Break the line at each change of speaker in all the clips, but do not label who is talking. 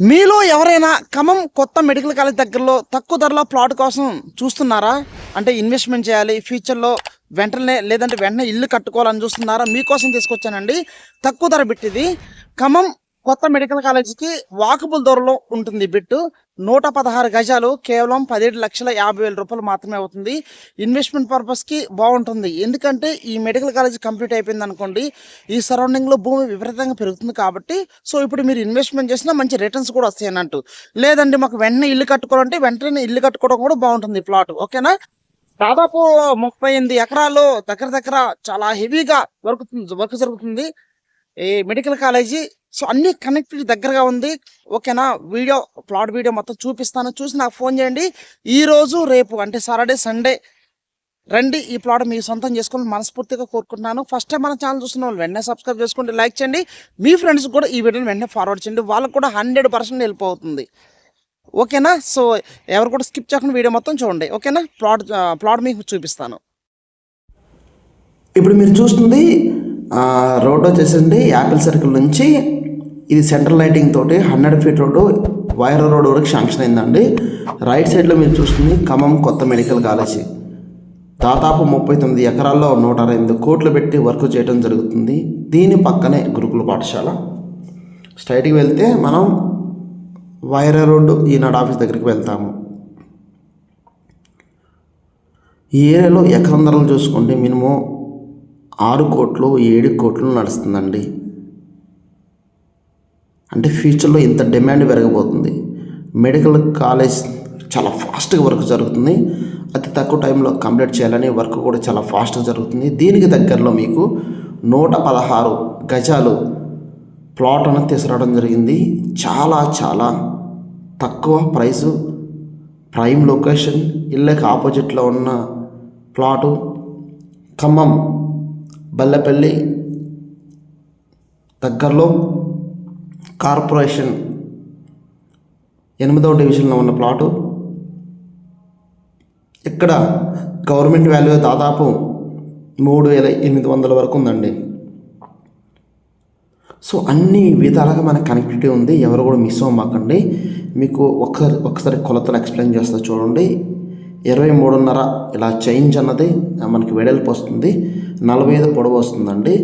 మీలో ఎవరైనా ఖమ్మం కొత్త మెడికల్ కాలేజ్ దగ్గరలో తక్కువ ధరలో ప్లాట్ కోసం చూస్తున్నారా? అంటే ఇన్వెస్ట్మెంట్ చేయాలి ఫ్యూచర్లో వెంటనే లేదంటే వెంటనే ఇల్లు కట్టుకోవాలని చూస్తున్నారా? మీకోసం తీసుకొచ్చానండి. తక్కువ ధర పెట్టిది. ఖమ్మం కొత్త మెడికల్ కాలేజీకి వాకబుల్ దూరంలో ఉంటుంది బిట్టు. నూట పదహారు గజాలు కేవలం పదిహేడు లక్షల యాభై వేల రూపాయలు మాత్రమే అవుతుంది. ఇన్వెస్ట్మెంట్ పర్పస్కి బాగుంటుంది. ఎందుకంటే ఈ మెడికల్ కాలేజ్ కంప్లీట్ అయిపోయింది అనుకోండి ఈ సరౌండింగ్లో భూమి విపరీతంగా పెరుగుతుంది కాబట్టి సో ఇప్పుడు మీరు ఇన్వెస్ట్మెంట్ చేసినా మంచి రిటర్న్స్ కూడా వస్తాయి అన్నట్టు. లేదండి మాకు వెంటనే ఇల్లు కట్టుకోవాలంటే వెంటనే ఇల్లు కట్టుకోవడం కూడా బాగుంటుంది ప్లాట్ ఓకేనా? దాదాపు ముప్పై ఎనిమిది ఎకరాలు దగ్గర దగ్గర చాలా హెవీగా వర్క్ వర్క్ జరుగుతుంది. ఈ మెడికల్ కాలేజీ సో అన్ని కనెక్టివిటీ దగ్గరగా ఉంది. ఓకేనా? వీడియో ప్లాట్ వీడియో మొత్తం చూపిస్తాను. చూసి నాకు ఫోన్ చేయండి. ఈ రోజు రేపు అంటే సాటర్డే సండే రండి. ఈ ప్లాట్ మీ సొంతం చేసుకుని మనస్ఫూర్తిగా కోరుకుంటున్నాను. ఫస్ట్ టైం మన ఛానల్ చూస్తున్న వాళ్ళు వెంటనే సబ్స్క్రైబ్ చేసుకోండి లైక్ చేయండి. మీ ఫ్రెండ్స్ కూడా ఈ వీడియోని వెంటనే ఫార్వర్డ్ చేయండి. వాళ్ళకు కూడా హండ్రెడ్ పర్సెంట్ హెల్ప్ అవుతుంది. ఓకేనా? సో ఎవరు కూడా స్కిప్ చేయకుండా వీడియో మొత్తం చూడండి. ఓకేనా? ప్లాట్ ప్లాట్ మీకు చూపిస్తాను.
ఇప్పుడు మీరు చూస్తుంది రోడ్ వచ్చేసండి యాపిల్ సర్కిల్ నుంచి ఇది సెంట్రల్ లైటింగ్ తోటి hundred feet road wire road వరకు శాంక్షన్ అయిందండి. రైట్ సైడ్లో మీరు చూస్తుంది ఖమ్మం కొత్త మెడికల్ కాలేజీ. దాదాపు ముప్పై తొమ్మిది ఎకరాల్లో నూట అరవై ఎనిమిది కోట్లు పెట్టి వర్క్ చేయడం జరుగుతుంది. దీని పక్కనే గురుకుల పాఠశాల. స్ట్రైట్కి వెళ్తే మనం వైర రోడ్డు ఈనాడు ఆఫీస్ దగ్గరికి వెళ్తాము. ఈ ఏరియాలో ఎకరం ధరలు చూసుకుంటే మినిమం ఆరు కోట్లు ఏడు కోట్లు నడుస్తుందండి. అంటే ఫ్యూచర్లో ఇంత డిమాండ్ పెరగబోతుంది మెడికల్ కాలేజ్ చాలా ఫాస్ట్గా వర్క్ జరుగుతుంది. అతి తక్కువ టైంలో కంప్లీట్ చేయాలని వర్క్ కూడా చాలా ఫాస్ట్గా జరుగుతుంది. దీనికి దగ్గరలో మీకు నూట పదహారు గజాలు ప్లాట్ అనేది తీసుకురావడం జరిగింది. చాలా చాలా తక్కువ ప్రైసు ప్రైమ్ లొకేషన్ ఇళ్ళకి ఆపోజిట్లో ఉన్న ప్లాటు. ఖమ్మం బల్లెపల్లి దగ్గరలో కార్పొరేషన్ ఎనిమిదవ డివిజన్లో ఉన్న ప్లాటు. ఇక్కడ గవర్నమెంట్ వాల్యూ దాదాపు మూడు వేల ఎనిమిది వందల వరకు ఉందండి. సో అన్ని విధాలుగా మనకు కనెక్టివిటీ ఉంది. ఎవరు కూడా మిస్ అవ్వమాకండి. మీకు ఒకసారి ఒకసారి కొలతలు ఎక్స్ప్లెయిన్ చేస్తా చూడండి. ఇరవై మూడున్నర ఇలా చేంజ్ అన్నది మనకి వెడల్పు వస్తుంది. నలభై ఐదు పొడవు వస్తుందండి.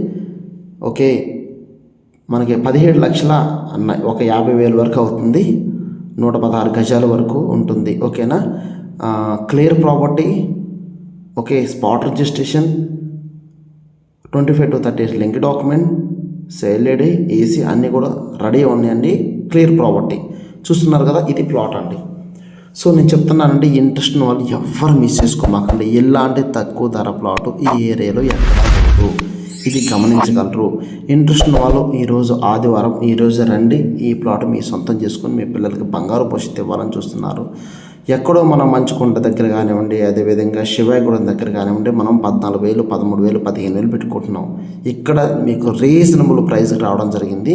ఓకే మనకి పదిహేడు లక్షల అన్న ఒక యాభై వేలు వరకు అవుతుంది. నూట పదహారు గజాల వరకు ఉంటుంది. ఓకేనా? Clear property okay spot registration twenty five to thirty link document sale AC అన్నీ కూడా రెడీ ఉన్నాయండి. Clear property. చూస్తున్నారు కదా ఇది ప్లాట్ అండి. సో నేను చెప్తున్నానండి ఇంట్రెస్ట్ వాళ్ళు ఎవ్వరు మిస్ చేసుకోమాకండి. ఎలాంటి తక్కువ ధర ప్లాట్ ఈ ఏరియాలో ఎక్కడ లేదు. ఇది గమనించగలరు. ఇంట్రెస్ట్ వాళ్ళు ఈరోజు ఆదివారం ఈరోజు రండి ఈ ప్లాట్ మీ సొంతం చేసుకొని మీ పిల్లలకి బంగారు భవిష్యత్తు ఇవ్వాలని చూస్తున్నారు. ఎక్కడో మనం మంచుకుంట దగ్గర కానివ్వండి అదేవిధంగా శివాయగూడెం దగ్గర కానివ్వండి మనం పద్నాలుగు వేలు పదమూడు వేలు పదిహేను వేలు పెట్టుకుంటున్నాం. ఇక్కడ మీకు రీజనబుల్ ప్రైస్కి రావడం జరిగింది.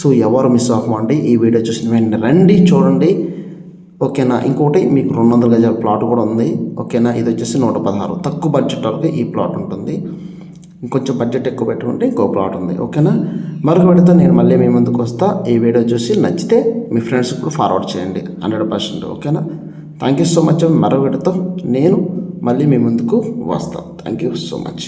సో ఎవరు మిస్ అవ్వమండి ఈ వీడియో చూసిన వెంటనే రండి చూడండి. ఓకేనా? ఇంకోటి మీకు రెండు వందల గజాల ప్లాట్ కూడా ఉంది. ఓకేనా? ఇది వచ్చేసి నూట పదహారు. తక్కువ బడ్జెట్ వరకు ఈ ప్లాట్ ఉంటుంది. ఇంకొంచెం బడ్జెట్ ఎక్కువ పెట్టుకుంటే ఇంకో ప్లాట్ ఉంది. ఓకేనా? మరొక వీడియోతో నేను మళ్ళీ మీ ముందుకు వస్తా. ఈ వీడియో చూసి నచ్చితే మీ ఫ్రెండ్స్ కూడా ఫార్వర్డ్ చేయండి. హండ్రెడ్ పర్సెంట్ ఓకేనా? థ్యాంక్ యూ సో మచ్ మరొక వీడియోతో నేను మళ్ళీ మీ ముందుకు వస్తాను థ్యాంక్ యూ సో మచ్